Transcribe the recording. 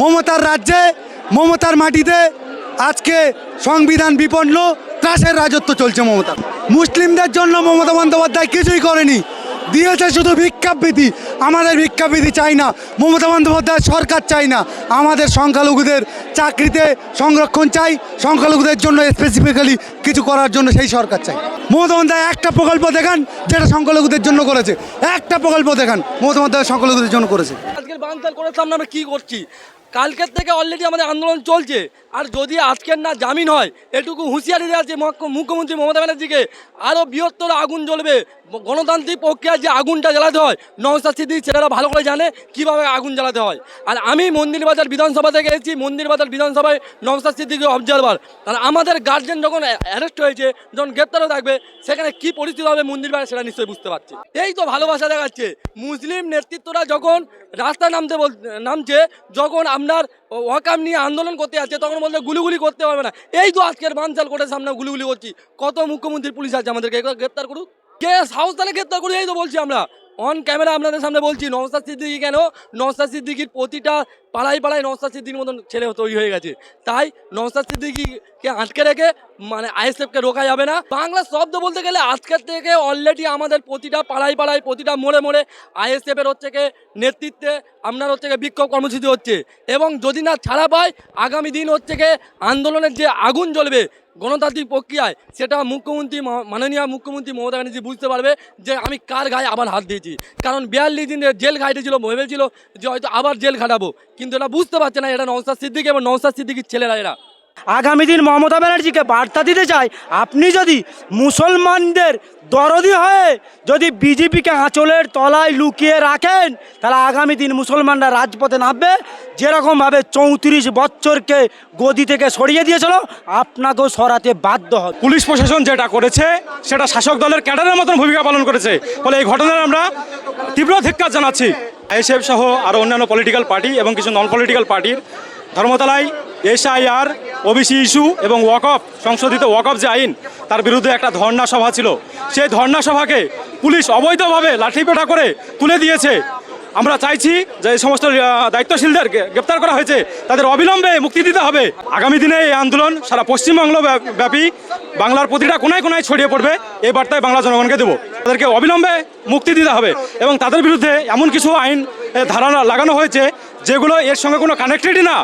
মমতার রাজ্যে, মমতার মাটিতে আজকে সংবিধান বিপন্ন, ত্রাসের রাজত্ব চলছে মমতা মুসলিমদের জন্য মমতা বন্দ্যোপাধ্যায় কিছুই করেনি। দিয়েছে শুধু ভিক্ষাবৃত্তি। আমাদের ভিক্ষাবৃত্তি চাই না। মমতা বন্দ্যোপাধ্যায় সরকার চাই না। আমাদের সংখ্যালঘুদের চাকরিতে সংরক্ষণ চাই। সংখ্যালঘুদের জন্য স্পেসিফিক্যালি কিছু করার জন্য সেই সরকার চাই। মমতা বন্দ্যোপাধ্যায় একটা প্রকল্প দেখান, যেটা সংখ্যালঘুদের জন্য করেছে। একটা প্রকল্প দেখান, মমতা বন্দ্যোপাধ্যায় সংখ্যালঘুদের জন্য করেছে। আজকে বানচাল সামনে আমরা কী করছি? কালকের থেকে অলরেডি আমাদের আন্দোলন চলছে। আর যদি আজকের না জামিন হয়, এটুকু হুঁশিয়ারি দেওয়া আছে মুখ্যমন্ত্রী মমতা ব্যানার্জিকে আরও বৃহত্তর আগুন জ্বলবে। গণতান্ত্রিক প্রক্রিয়ায় যে আগুনটা জ্বালাতে হয় নওসাদ সিদ্দিক ছেলেরা ভালো করে জানে কীভাবে আগুন জ্বালাতে হয়। আর আমি মন্দিরবাজার বিধানসভা থেকে এসেছি, মন্দিরবাজার বিধানসভায় নওসাদ সিদ্দিকি অবজারভার আর আমাদের গার্জেন যখন অ্যারেস্ট হয়েছে, যখন গ্রেপ্তারও থাকবে, সেখানে কি পরিস্থিতি হবে মন্দিরবাজার সেটা নিশ্চয়ই বুঝতে পারছি। এই তো ভালোবাসা দেখাচ্ছে। মুসলিম নেতৃত্বরা যখন রাস্তায় নামতে বল, নামছে, যখন আপনার ওয়াকাম নিয়ে আন্দোলন করতে আসছে তখন বলতে গুলিগুলি করতে পারবে না। এই তো আজকের বানচাল কোর্টের সামনে গুলিগুলি করছি। কত মুখ্যমন্ত্রীর পুলিশ আছে আমাদেরকে গ্রেপ্তার করুক। কে হাউস তাহলে গ্রেপ্তার করুক, এই তো বলছি আমরা। অন ক্যামেরা আপনাদের সামনে বলছি নওসাদ সিদ্দিকি কেন? নওসাদ সিদ্দিকির প্রতিটা পাড়ায় পাড়ায় নওসাদ সিদ্দিকির মতন ছেলে তৈরি হয়ে গেছে। তাই নওসাদ সিদ্দিকিকে আটকে রেখে মানে আইএসএফকে রোকা যাবে না। বাংলা শব্দ বলতে গেলে আজকের থেকে অলরেডি আমাদের প্রতিটা পাড়ায় পাড়ায়, প্রতিটা মোড়ে মোড়ে আইএসএফের হচ্ছে কে নেতৃত্বে আপনার হচ্ছে বিক্ষোভ কর্মসূচি হচ্ছে। এবং যদি না ছাড়া পায়, আগামী দিন হচ্ছে কে আন্দোলনের যে আগুন জ্বলবে গণতান্ত্রিক প্রক্রিয়ায়, সেটা মুখ্যমন্ত্রী মাননীয় মুখ্যমন্ত্রী মমতা ব্যানার্জি বুঝতে পারবে যে আমি কার গায়ে আবার হাত দিয়েছি। কারণ বিয়াল্লিশ দিনের জেল খাইটেছিল ভেবেছিল যে হয়তো আবার জেল খাটাবো। কিন্তু এটা বুঝতে পারছে না এটা নৌসাদ সিদ্দিক এবং নৌসাদ সিদ্দিকির ছেলেরা এরা। আগামী দিন মমতা ব্যানার্জিকে বার্তা দিতে চাই আপনি যদি মুসলমানদের দরদি হয়ে যদি বিজেপিকে আঁচলের তলায় লুকিয়ে রাখেন তাহলে আগামী দিন মুসলমানরা রাজপথে নামবে যেরকমভাবে চৌত্রিশ বছরকে গদি থেকে সরিয়ে দিয়েছিল আপনাকেও সরাতে বাধ্য হবে। পুলিশ প্রশাসন যেটা করেছে সেটা শাসক দলের ক্যাডারের মতন ভূমিকা পালন করেছে। ফলে এই ঘটনার আমরা তীব্র ধিক্কার জানাচ্ছি। আইএসএফ সহ আরও অন্যান্য পলিটিক্যাল পার্টি এবং কিছু নন পলিটিক্যাল পার্টির ধর্মতলায় এসআইআর, ওবিসি ইস্যু এবং ওয়াকফ সংশোধিত ওয়াকফ যে আইন, তার বিরুদ্ধে একটা ধর্ণা সভা ছিল। সেই ধর্ণা সভাকে পুলিশ অবৈধভাবে লাঠিপেটা করে তুলে দিয়েছে। আমরা চাইছি যে এই সমস্ত দায়িত্বশীলদের গ্রেপ্তার করা হয়েছে। তাদের অবিলম্বে মুক্তি দিতে হবে। আগামী দিনে এই আন্দোলন সারা পশ্চিমবাংল ব্যাপী বাংলার প্রতিটা কোনায় কোনায় ছড়িয়ে পড়বে। এই বার্তায় বাংলা জনগণকে দেবো। তাদেরকে অবিলম্বে মুক্তি দিতে হবে এবং তাদের বিরুদ্ধে এমন কিছু আইন ধারা লাগানো হয়েছে যেগুলো এর সঙ্গে কোনো কানেক্টেডই না।